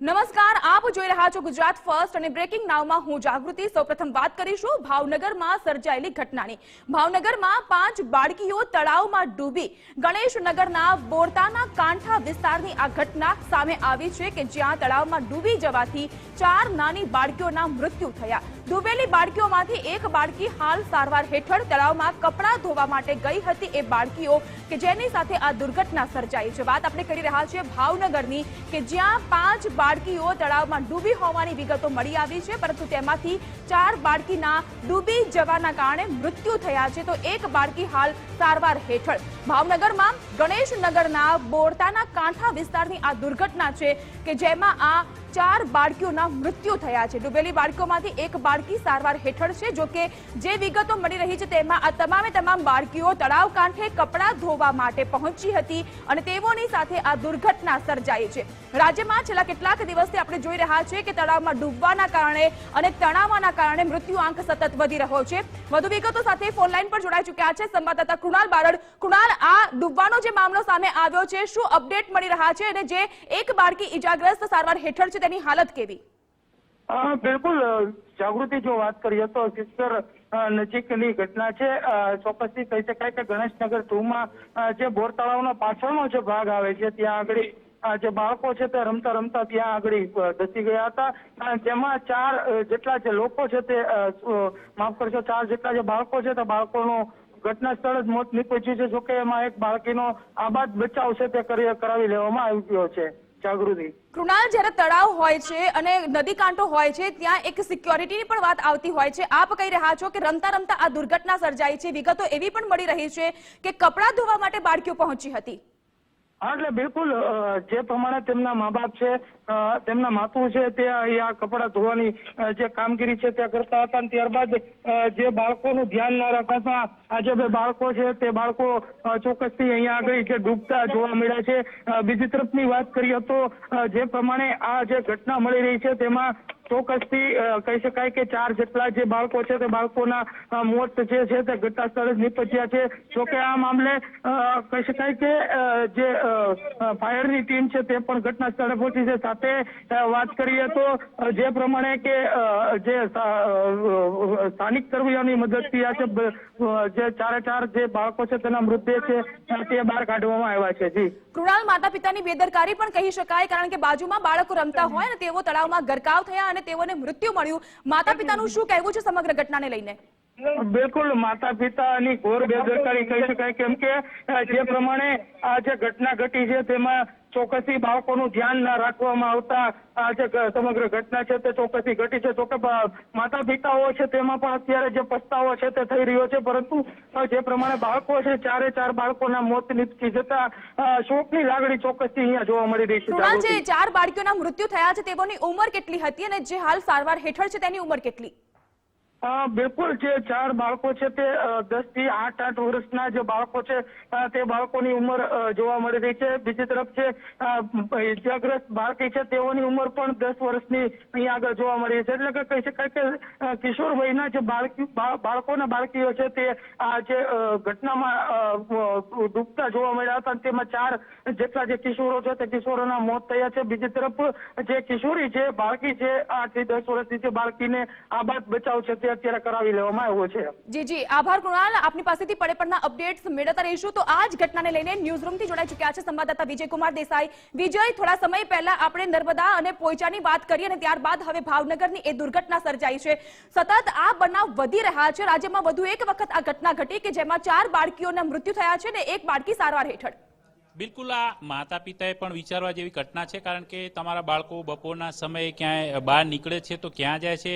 નમસ્કાર, આપ જોઈ રહ્યા છો ગુજરાત ફર્સ્ટ અને બ્રેકિંગ નાવમાં હું જાગૃતિ. સૌપ્રથમ વાત કરીશું ભાવનગરમાં સર્જાયેલી ઘટનાની. ભાવનગરમાં પાંચ બાળકીઓ તળાવમાં ડૂબી. ગણેશનગરના બોરતાના કાંઠા વિસ્તારની આ ઘટના સામે આવી છે કે જ્યાં તળાવમાં ડૂબી જવાથી ચાર નાની બાળકીઓના મૃત્યુ થયા. ડૂબેલી બાળકીઓમાંથી એક બાળકી હાલ સારવાર હેઠળ તળાવમાં કપડાં ધોવા માટે ગઈ હતી. એ બાળકીઓ કે જેની સાથે આ દુર્ઘટના સર્જાઈ છે. વાત આપણે કરી રહ્યા છીએ ભાવનગરની કે જ્યાં પાંચ બાળકીઓ તળાવમાં ડૂબી હોવાની વિગતો મળી આવી છે, પરંતુ તેમાંથી ચાર બાળકીના ડૂબી જવાના કારણે મૃત્યુ થયા છે. તો એક બાળકી હાલ સારવાર હેઠળ. ભાવનગરમાં ગણેશનગરના બોરતાના કાંઠા વિસ્તારની આ દુર્ઘટના છે કે જેમાં આ ચાર બાળકીઓના મૃત્યુ થયા છે. ડૂબેલી બાળકીઓમાંથી એક બાળકી સારવાર હેઠળ છે, જો કે જે વિગતો મળી રહી છે તેમાં આ તમામે તમામ બાળકીઓ તળાવ કાંઠે કપડાં ધોવા માટે પહોંચી હતી અને તેઓની સાથે આ દુર્ઘટના સર્જાઈ છે. રાજ્યમાં છેલ્લા કેટલાક દિવસથી આપણે જોઈ રહ્યા છીએ કે તળાવમાં ડૂબવાના કારણે અને તણાવના કારણે મૃત્યુ આંક સતત વધી રહ્યો છે. વધુ વિગતો સાથે ફોનલાઈન પર જોડાઈ ચૂક્યા છે સંવાદદાતા કૃણાલ બારડ. કૃણાલ, આ ડૂબવાનો જે મામલો સામે આવ્યો છે, શું અપડેટ મળી રહ્યા છે અને જે એક બાળકી ઈજાગ્રસ્ત સારવાર હેઠળ છે તેની હાલત કેવી? બિલકુલ જાગૃતિ જો વાત કરીએ તો સિસ્ટર નજીકની ઘટના છે. ચોક્કસથી કહી શકાય કે ગણેશનગર ટુમાં જે બોર તળાવનો પાછળનો જે ભાગ આવે છે, ત્યાં આગળ જે બાળકો છે તે રમતા રમતા ત્યાં આગળ ધસી ગયા હતા. જેમાં ચાર જેટલા જે લોકો છે તે માફ કરશો, ચાર જેટલા જે બાળકો છે તે બાળકોનું ઘટના સ્થળે જ મોત નીપજ્યું છે. જોકે એમાં એક બાળકીનો આબાદ બચાવ છે તે કરી- કરાવી લેવામાં આવ્યો છે. કૃણાલ, જ્યારે તળાવ હોય છે અને નદી કાંઠો હોય છે, ત્યાં એક સિક્યોરિટીની પણ વાત આવતી હોય છે. આપ કહી રહ્યા છો કે રમતા રમતા આ દુર્ઘટના સર્જાઈ છે. વિગતો એવી પણ મળી રહી છે કે કપડાં ધોવા માટે બાળકીઓ પહોંચી હતી. હા, એટલે બિલકુલ જે પ્રમાણે તેમના મા બાપ છે તેમના માતુ છે, તે આ કપડાં ધોવાની જે કામગીરી છે તે કરતા હતા ત્યારબાદ જે બાળકોનું ધ્યાન ના રાખતા આ જે બે બાળકો છે, તે બાળકો ચોક્કસથી અહીંયા આગળ જે ડૂબતા જોવા મળ્યા છે. બીજી તરફની વાત કરીએ તો જે પ્રમાણે આ જે ઘટના મળી રહી છે તેમાં ચોક્કસથી કહી શકાય કે ચાર જેટલા જે બાળકો છે તે બાળકોના મોત જે છે તે ઘટના સ્થળે જ નીપજ્યા છે. જોકે આ મામલે કહી શકાય કે જે ફાયરની ટીમ છે તે પણ ઘટના સ્થળે પહોંચી છે. સાથે વાત કરીએ તો જે પ્રમાણે કે જે સ્થાનિક કર્મીઓની મદદથી આ છે જે ચારે ચાર જે બાળકો છે તેના મૃતદેહ છે તે બહાર કાઢવામાં આવ્યા છે. જી. કૃણાલ માતા પિતાની બેદરકારી પણ કહી શકાય કારણ કે બાજુમાં બાળકો રમતા હોય ને તેઓ તળાવમાં ગરકાવ થયા અને તેઓને મૃત્યુ મળ્યું. માતા પિતાનું શું કહેવું છે સમગ્ર ઘટનાને લઈને? બિલકુલ માતા પિતાની ઘોર બેદરકારી કહી શકાય. કેમ કે જે પ્રમાણે આ જે ઘટના ઘટી છે તેમાં ચોક્કસથી બાળકોનું ધ્યાન ના રાખવામાં આવતા આ જે સમગ્ર ઘટના છે તે ચોક્કસથી ઘટી છે. જોકે માતા પિતાઓ છે તેમાં પણ અત્યારે જે પસ્તાવો છે તે થઈ રહ્યો છે. પરંતુ જે પ્રમાણે બાળકો છે ચારે ચાર બાળકોના મોત નીપજી જતા શોકની લાગણી ચોક્કસથી અહીંયા જોવા મળી રહી છે. જે ચાર બાળકીઓના મૃત્યુ થયા છે તેઓની ઉંમર કેટલી હતી અને જે હાલ સારવાર હેઠળ છે તેની ઉંમર કેટલી? બિલકુલ, જે ચાર બાળકો છે તે દસથી આઠ આઠ વર્ષના જે બાળકો છે તે બાળકોની ઉંમર જોવા મળી રહી છે. બીજી તરફ છે ઇજાગ્રસ્ત બાળકી છે, તેઓની ઉંમર પણ દસ વર્ષની અહીં આગળ જોવા મળી છે. એટલે કે કહી શકાય કે કિશોર વયના જે બાળકી બાળકોના બાળકીઓ છે તે આ જે ઘટનામાં ડૂબતા જોવા મળ્યા હતા તેમાં ચાર જેટલા જે કિશોરો છે તે કિશોરોના મોત થયા છે. બીજી તરફ, જે કિશોરી છે બાળકી છે આઠથી દસ વર્ષની જે બાળકીને બાદ બચાવ છે તે અત્યારે કરાવી લેવામાં આવ્યો છે. જી જી. આભાર, કૃણાલ. આપની પાસેથી પડે પડના અપડેટ્સ મેળવતા રહીશું. તો આ જ ઘટનાને લઈને ન્યૂઝ રૂમથી જોડાઈ ચૂક્યા છે સંવાદદાતા વિજયકુમાર દેસાઈ. વિજય, થોડા સમય પહેલા આપણે નર્મદા અને પોઈચાની વાત કરી અને ત્યારબાદ હવે ભાવનગરની એ દુર્ઘટના સર્જાઈ છે. સતત આ બનાવ વધી રહ્યા છે. રાજ્યમાં વધુ એક વખત આ ઘટના ઘટી કે જેમાં ચાર બાળકીઓના મૃત્યુ થયા છે ને એક બાળકી સારવાર હેઠળ. બિલકુલ આ માતા પિતાએ પણ વિચારવા જેવી ઘટના છે, કારણ કે તમારા બાળકો બપોરના સમયે ક્યાંય બહાર નીકળે છે તો ક્યાં જાય છે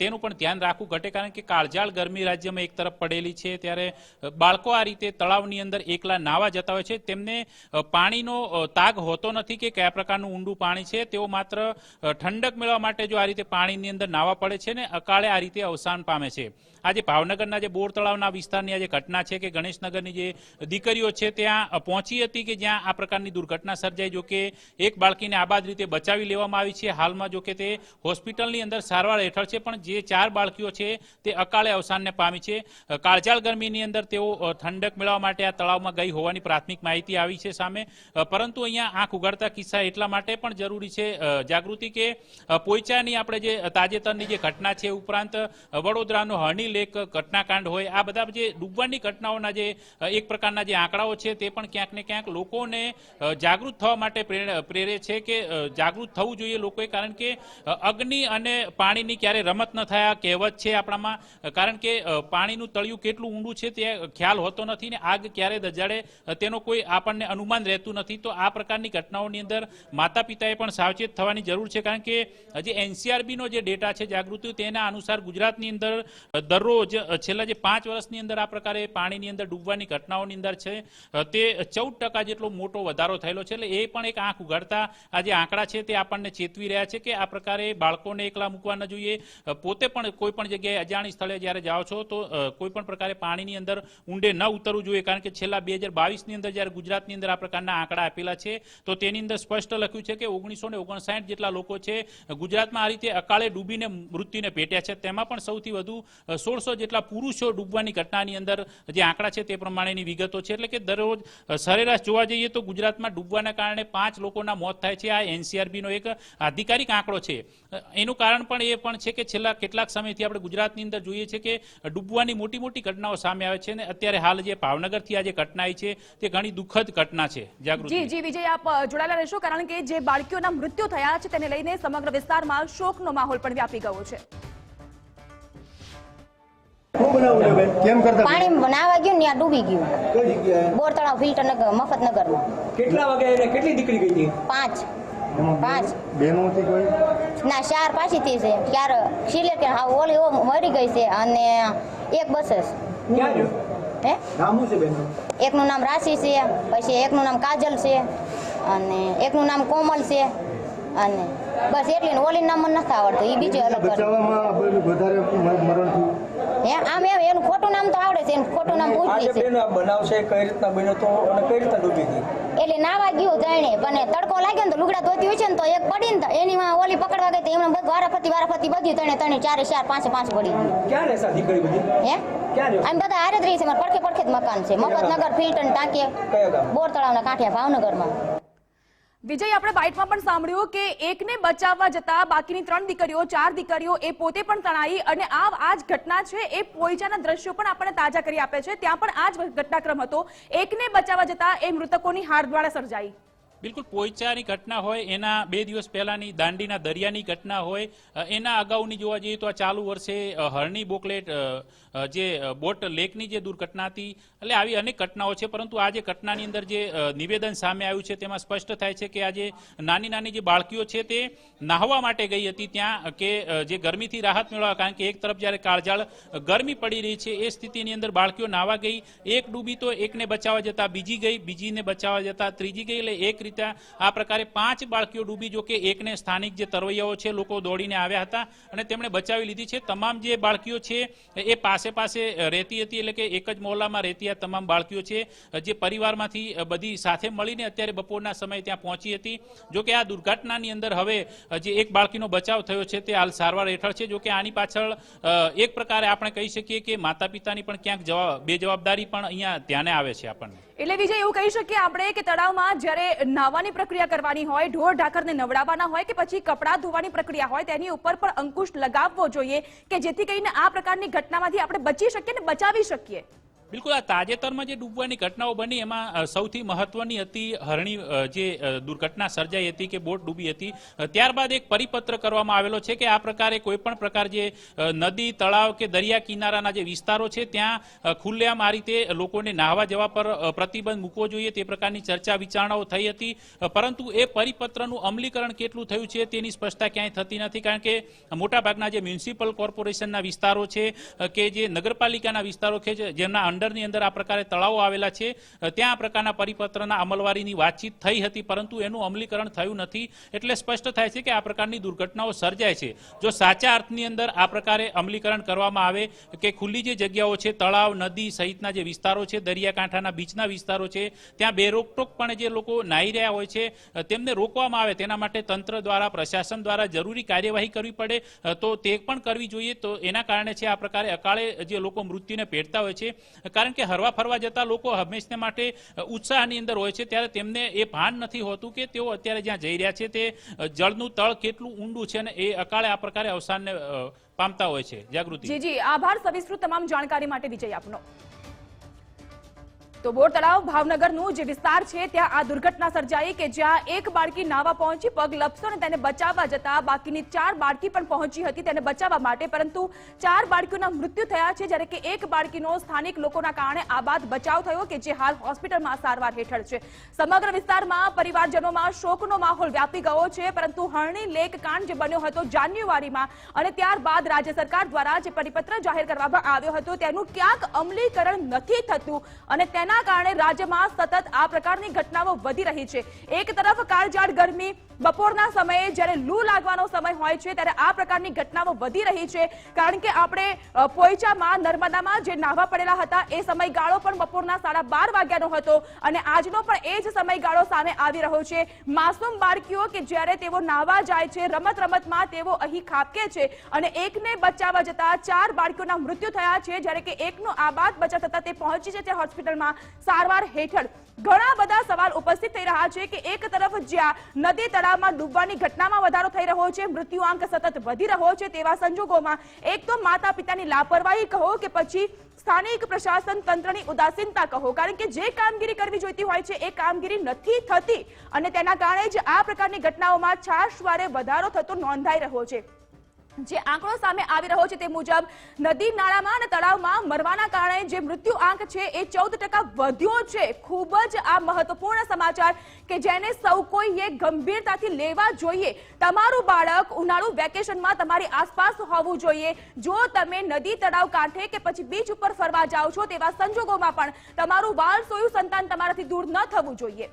તેનું પણ ધ્યાન રાખવું ઘટે, કારણ કે કાળજાળ ગરમી રાજ્યમાં એક તરફ પડેલી છે, ત્યારે બાળકો આ રીતે તળાવની અંદર એકલા નાવા જતા હોય છે, તેમને પાણીનો તાગ હોતો નથી કે કયા પ્રકારનું ઊંડું પાણી છે, તેઓ માત્ર ઠંડક મેળવવા માટે જો આ રીતે પાણીની અંદર નાવા પડે છે ને અકાળે આ રીતે અવસાન પામે છે. આજે ભાવનગરના જે બોર તળાવના વિસ્તારની આ જે ઘટના છે કે ગણેશનગરની જે દીકરીઓ છે, ત્યાં પહોંચી હતી કે કે જ્યાં આ પ્રકારની દુર્ઘટના સર્જાઈ, જો કે એક બાળકીને આબાદ રીતે બચાવી લેવામાં આવી છે. હાલમાં જો કે તે હોસ્પિટલની અંદર સારવાર હેઠળ છે, પણ જે ચાર બાળકીઓ છે તે અકાળે અવસાનને પામી છે. કાળજાળ ગરમીની અંદર તેઓ ઠંડક મેળવવા માટે આ તળાવમાં ગઈ હોવાની પ્રાથમિક માહિતી આવી છે સામે. પરંતુ અહીંયા આંખ ઉગાડતા કિસ્સા એટલા માટે પણ જરૂરી છે જાગૃતિ કે પોઈચાની આપણે જે તાજેતરની જે ઘટના છે ઉપરાંત વડોદરાનો હરણી લેક ઘટનાકાંડ હોય, આ બધા જે ડૂબવાની ઘટનાઓના જે એક પ્રકારના જે આંકડાઓ છે તે પણ ક્યાંક ને ક્યાંક લોકોને જાગૃત થવા માટે પ્રેરે છે કે જાગૃત થવું જોઈએ લોકોએ, કારણ કે અગ્નિ અને પાણીની ક્યારે રમત ન થયા કહેવત છે આપણામાં. કારણ કે પાણીનું તળિયું કેટલું ઊંડું છે તે ખ્યાલ હોતો નથી ને આગ ક્યારે દજાડે તેનો કોઈ આપણને અનુમાન રહેતું નથી. તો આ પ્રકારની ઘટનાઓની અંદર માતા પિતાએ પણ સાવચેત થવાની જરૂર છે, કારણ કે જે એનસીઆરબીનો જે ડેટા છે જાગૃતિ, તેના અનુસાર ગુજરાતની અંદર દરરોજ છેલ્લા જે પાંચ વર્ષની અંદર આ પ્રકારે પાણીની અંદર ડૂબવાની ઘટનાઓની અંદર છે તે ચૌદ ટકા જેટલો મોટો વધારો થયેલો છે, એટલે એ પણ એક આંખ ઉઘાડતા આ જે આંકડા છે તે આપણને ચેતવી રહ્યા છે કે આ પ્રકારે બાળકોને એકલા મૂકવા ન જોઈએ. પોતે પણ કોઈ પણ જગ્યાએ અજાણી સ્થળે જ્યારે જાઓ છો, તો કોઈ પણ પ્રકારે પાણીની અંદર ઊંડે ન ઉતરવું જોઈએ, કારણ કે છેલ્લા બે હજાર બાવીસની અંદર જ્યારે ગુજરાતની અંદર આ પ્રકારના આંકડા આપેલા છે, તો તેની અંદર સ્પષ્ટ લખ્યું છે કે ઓગણીસો ને ઓગણસાઠ જેટલા લોકો છે, ગુજરાતમાં આ રીતે અકાળે ડૂબીને મૃત્યુને ભેટ્યા છે. તેમાં પણ સૌથી વધુ સોળસો જેટલા પુરુષો ડૂબવાની ઘટનાની અંદર જે આંકડા છે તે પ્રમાણેની વિગતો છે. એટલે કે દરરોજ સરેરાશ જોવા જઈએ તો ગુજરાતમાં ડૂબવાના કારણે પાંચ લોકોના મોત થાય છે. આ એનસીઆરબીનો એક આધિકારિક આંકડો છે. એનું કારણ પણ એ પણ છે કે છેલ્લા કેટલાક સમયથી આપણે ગુજરાતની અંદર જોઈએ છે કે ડૂબવાની મોટી મોટી ઘટનાઓ સામે આવે છે અને અત્યારે હાલ જે ભાવનગરથી આ જે ઘટના આવી છે તે ઘણી દુઃખદ ઘટના છે. જાગૃતિ. જી વિજય, આપ જોડાયેલા રહેશો કારણ કે જે બાળકીઓના મૃત્યુ થયા છે તેને લઈને સમગ્ર વિસ્તારમાં શોકનો માહોલ પણ વ્યાપી ગયો છે. કેમ કરતા પાણી નાવા ગયું ને ડૂબી ગયું. કઈ જગ્યાએ? બોર તળાવ ફિલ્ટર નગર મફતનગરમાં. કેટલા વાગે એને કેટલી દીકરી ગઈ હતી? પાંચ. પાંચ. કોઈ? ના ચાર પાછી થઈ છે. ચાર સિલેક્ટ કે હા ઓલી ઓ મરી ગઈ છે અને એક બસ ક્યાં હે? નામ છે બેનનું? એકનું નામ રાશિ છે પછી એકનું નામ કાજલ છે અને એકનું નામ કોમલ છે અને બસ એટલે ઓલી નામ મને નથી આવડતું એ બીજું અલગ બચાવવામાં વધારે મરણ થયું. હે? આમ એમ એનું ખોટું નામ તો આવડે છે એનું ખોટું નામ આજે છે. બેનો બનાવ છે કઈ રીતના બન્યો તો અને કઈ રીતના ડૂબી ગઈ? એટલે નાવા ગયું જણે પણ તડકો લાગ્યો ને તો લુગડા ધોતી હોય છે ને તો એક પડી ને એની માં ઓલી પકડવા ગઈ તો એમને બધું વારાફરતી વારાફરતી બધું તણે તણે ચારે ચાર પાંચે પાંચ પડી. ક્યાં આ દીકરી બધી? હે? આમ બધા હારે જ રહી છે મારા પડખે પડખે જ મકાન છે. મફતનગર ફિલ્ટન ટાંકી બોર તળાવના કાંઠે ભાવનગરમાં. વિજય, આપણે બાઇટમાં પણ સાંભળ્યું કે એકને બચાવવા જતા બાકીની ત્રણ દીકરીઓ, ચાર દીકરીઓ એ પોતે પણ તણાઈ અને આ આ જ ઘટના છે એ પોઈચાના દ્રશ્યો પણ આપણને તાજા કરી આપે છે. ત્યાં પણ આ જ ઘટનાક્રમ હતો. એકને બચાવવા જતા એ મૃતકોની હાર દ્વારા સર્જાઈ. બિલકુલ, પોઈચાની ઘટના હોય, એના બે દિવસ પહેલાની દાંડીના દરિયાની ઘટના હોય એના અગાઉની જોવા જઈએ તો આ ચાલુ વર્ષે હરણી બોકલેટ જે બોટ લેકની જે દુર્ઘટના હતી, એટલે આવી અનેક ઘટનાઓ છે, પરંતુ આ જે ઘટનાની અંદર જે નિવેદન સામે આવ્યું છે, તેમાં સ્પષ્ટ થાય છે કે આ જે નાની નાની જે બાળકીઓ છે, તે નાહવા માટે ગઈ હતી ત્યાં, કે જે ગરમીથી રાહત મેળવવા, કારણ કે એક તરફ જ્યારે કાળજાળ ગરમી પડી રહી છે, એ સ્થિતિની અંદર બાળકીઓ નાહવા ગઈ, એક ડૂબી તો એકને બચાવવા જતા, બીજી ગઈ, બીજીને બચાવવા જતા, ત્રીજી ગઈ, એટલે એક રીતે આ પ્રકારે પાંચ બાળકીઓ ડૂબી, જો કે એકને સ્થાનિક જે તરવૈયાઓ છે, લોકો દોડીને આવ્યા હતા, અને તેમણે બચાવી લીધી છે. તમામ જે બાળકીઓ છે, એ પાસે પાસે રહેતી હતી એટલે કે એક જ મોહલ્લામાં રહેતી આ તમામ બાળકીઓ છે જે પરિવારમાંથી બધી સાથે મળીને અત્યારે બપોરના સમયે ત્યાં પહોંચી હતી. જો કે આ દુર્ઘટનાની અંદર હવે જે એક બાળકીનો બચાવ થયો છે તે હાલ સારવાર હેઠળ છે. જો કે આની પાછળ એક પ્રકારે આપણે કહી શકીએ કે માતા પિતાની પણ ક્યાંક જવાબ, બેજવાબદારી પણ અહીંયા ધ્યાને આવે છે આપણને. એટલે વિજય, એવું કહી શકીએ આપણે કે તળાવમાં જ્યારે નાહવાની પ્રક્રિયા કરવાની હોય, ઢોર ઢાકરને નવડાવવાના હોય કે પછી કપડાં ધોવાની પ્રક્રિયા હોય, તેની ઉપર પણ અંકુશ લગાવવો જોઈએ કે જેથી કરીને આ પ્રકારની ઘટનામાંથી આપણે બચી શકીએ ને બચાવી શકીએ. બિલકુલ, આ તાજેતરમાં જે ડૂબવાની ઘટનાઓ બની, એમાં સૌથી મહત્વની હતી હરણી જે દુર્ઘટના સર્જાઈ હતી કે બોટ ડૂબી હતી. ત્યારબાદ એક પરિપત્ર કરવામાં આવેલો છે કે આ પ્રકારે કોઈ પણ પ્રકાર જે નદી, તળાવ કે દરિયા કિનારાના જે વિસ્તારો છે, ત્યાં ખુલ્લેઆમ આ રીતે લોકોને નાહવા જવા પર પ્રતિબંધ મૂકવો જોઈએ. તે પ્રકારની ચર્ચા વિચારણાઓ થઈ હતી. પરંતુ એ પરિપત્રનું અમલીકરણ કેટલું થયું છે તેની સ્પષ્ટતા ક્યાંય થતી નથી, કારણ કે મોટાભાગના જે મ્યુનિસિપલ કોર્પોરેશનના વિસ્તારો છે કે જે નગરપાલિકાના વિસ્તારો છે જેમના અંડર અંડરની અંદર આ પ્રકારે તળાવો આવેલા છે. ત્યાં આ પ્રકારના પરિપત્રના અમલવારીની વાતચીત થઈ હતી, પરંતુ એનું અમલીકરણ થયું નથી. એટલે સ્પષ્ટ થાય છે કે આ પ્રકારની દુર્ઘટનાઓ સર્જાય છે. જો સાચા અર્થની અંદર આ પ્રકારે અમલીકરણ કરવામાં આવે કે ખુલ્લી જે જગ્યાઓ છે, તળાવ, નદી સહિતના જે વિસ્તારો છે, દરિયાકાંઠાના બીચના વિસ્તારો છે, ત્યાં બેરોકટોકપણે જે લોકો નાહી રહ્યા હોય છે તેમને રોકવામાં આવે તેના માટે તંત્ર દ્વારા, પ્રશાસન દ્વારા જરૂરી કાર્યવાહી કરવી પડે તો તે પણ કરવી જોઈએ. તો એના કારણે છે આ પ્રકારે અકાળે જે લોકો મૃત્યુને ભેટતા હોય છે કારણ કે હરવા ફરવા જતા લોકો હંમેશને માટે ઉત્સાહની અંદર હોય છે, ત્યારે તેમને એ ભાન નથી હોતું કે તેઓ અત્યારે જ્યાં જઈ રહ્યા છે તે જળનું તળ કેટલું ઊંડું છે અને એ અકાળે આ પ્રકારે અવસાનને પામતા હોય છે. જાગૃતિ. જી જી. આભાર. સવિસ્તૃત તમામ જાણકારી માટે વિજય આપનો. તો બોર તળાવ ભાવનગરનું જે વિસ્તાર છે, ત્યાં આ દુર્ઘટના સર્જાઈ કે જ્યાં એક બાળકી નાવા પહોંચી, પગ લપસો અને તેને બચાવવા જતા બાકીની ચાર બાળકી પણ પહોંચી હતી તેને બચાવવા માટે. પરંતુ ચાર બાળકીઓના મૃત્યુ થયા છે, જ્યારે કે એક બાળકીનો સ્થાનિક લોકોના કારણે આબાદ બચાવ થયો કે જે હાલ હોસ્પિટલમાં સારવાર હેઠળ છે. સમગ્ર વિસ્તારમાં પરિવારજનોમાં શોકનો માહોલ વ્યાપી ગયો છે, પરંતુ હરણી લેક કાંડ જે બન્યો હતો જાન્યુઆરીમાં અને ત્યારબાદ રાજ્ય સરકાર દ્વારા જે પરિપત્ર જાહેર કરવામાં આવ્યો હતો, તેનું ક્યાંક અમલીકરણ નથી થતું અને તેના કારણે રાજ્યમાં સતત આ પ્રકારની ઘટનાઓ વધી રહી છે. એક તરફ કાળજાળ ગરમી બપોરના સમયે જ્યારે લૂ લાગવાનો સમય હોય છે, ત્યારે આ પ્રકારની ઘટનાઓ વધી રહી છે. કારણ કે આપણે પોઈચામાં, નર્મદામાં જે નાહવા પડેલા હતા, એ સમયગાળો પણ બપોરના સાડા બાર વાગ્યાનો હતો અને આજનો પણ એ જ સમયગાળો સામે આવી રહ્યો છે. માસૂમ બાળકીઓ કે જ્યારે તેઓ નાહવા જાય છે, રમત રમતમાં તેઓ અહીં ખાબકે છે અને એકને બચાવવા જતા ચાર બાળકીઓના મૃત્યુ થયા છે, જ્યારે કે એકનો આબાદ બચાવ થતા તે પહોંચી છે તે હોસ્પિટલમાં સારવાર હેઠળ. ઘણા બધા સવાલ ઉપસ્થિત થઈ રહ્યા છે કે એક તરફ જ્યાં નદી તળાવમાં ડૂબવાની ઘટનામાં વધારો થઈ રહ્યો છે મૃત્યુઆંક સતત વધી રહ્યો છે તેવા સંજોગોમાં એક તો માતા પિતાની લાપરવાહી કહો કે પછી સ્થાનિક પ્રશાસન તંત્રની ઉદાસીનતા કહો. કારણ કે જે કામગીરી કરવી જોઈતી હોય છે એ કામગીરી નથી થતી અને તેના કારણે જ આ પ્રકારની ઘટનાઓમાં છાશવારે વધારો થતો નોંધાઈ રહ્યો છે. જે આંકડો સામે આવી રહ્યો છે તે મુજબ નદી નાળામાં અને તળાવમાં મરવાના કારણે જે મૃત્યુ આંક છે એ ચૌદ ટકા વધ્યો છે. ખૂબ જ આ મહત્વપૂર્ણ સમાચાર કે જેને સૌ કોઈએ ગંભીરતાથી લેવા જોઈએ. તમારું બાળક ઉનાળુ વેકેશનમાં તમારી આસપાસ હોવું જોઈએ. જો તમે નદી તળાવ કાંઠે કે પછી બીચ ઉપર ફરવા જાઓ છો તેવા સંજોગોમાં પણ તમારું બાળ સોયું સંતાન તમારાથી દૂર ન થવું જોઈએ.